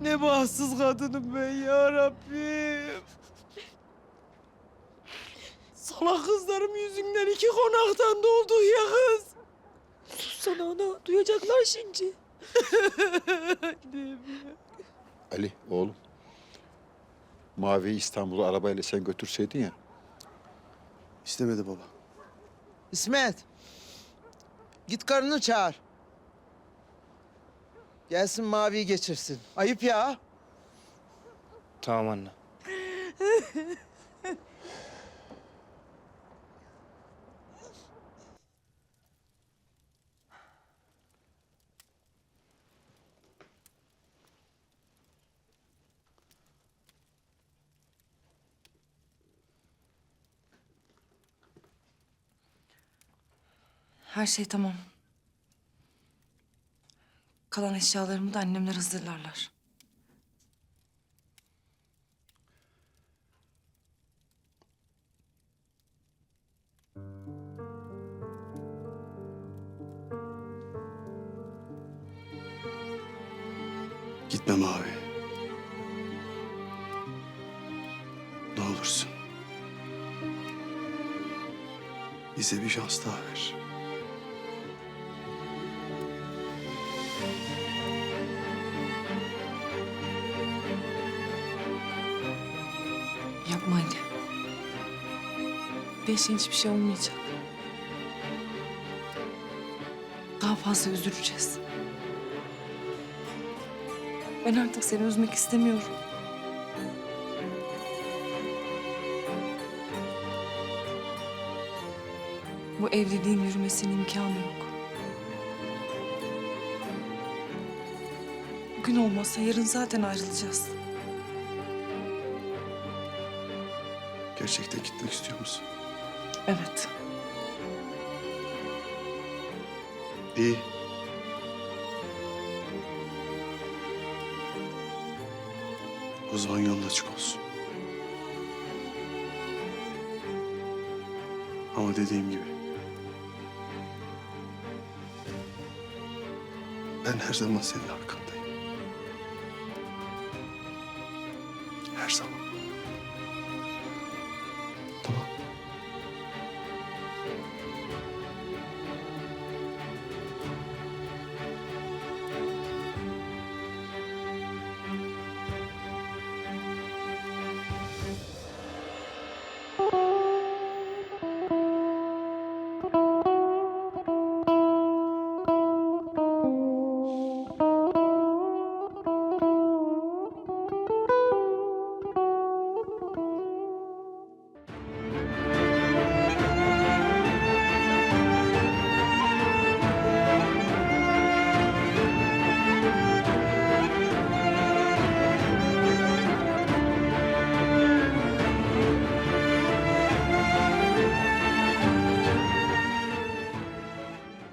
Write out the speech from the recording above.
ne bahtsız kadınım ben ya Rabbim. Salak kızlarım yüzünden iki konaktan dolduk ya kız. Sussana ana. Duyacaklar şimdi. Ali oğlum. Mavi'yi İstanbul'a arabayla sen götürseydin ya. İstemedi baba. İsmet. Git karını çağır. Gelsin maviyi geçirsin. Ayıp ya. Tamam anne. Her şey tamam. Kalan eşyalarımı da annemler hazırlarlar. Gitme Mavi. Ne olursun. Bize bir şans daha ver. Yapma anne. Beşin hiçbir şey olmayacak. Daha fazla üzüleceğiz. Ben artık seni üzmek istemiyorum. Bu evliliğin yürümesinin imkanı yok. Bugün olmazsa yarın zaten ayrılacağız. Gerçekten gitmek istiyor musun? Evet. İyi. O zaman yolun açık olsun. Ama dediğim gibi... Ben her zaman senin arkandayım. Her zaman. Tamam.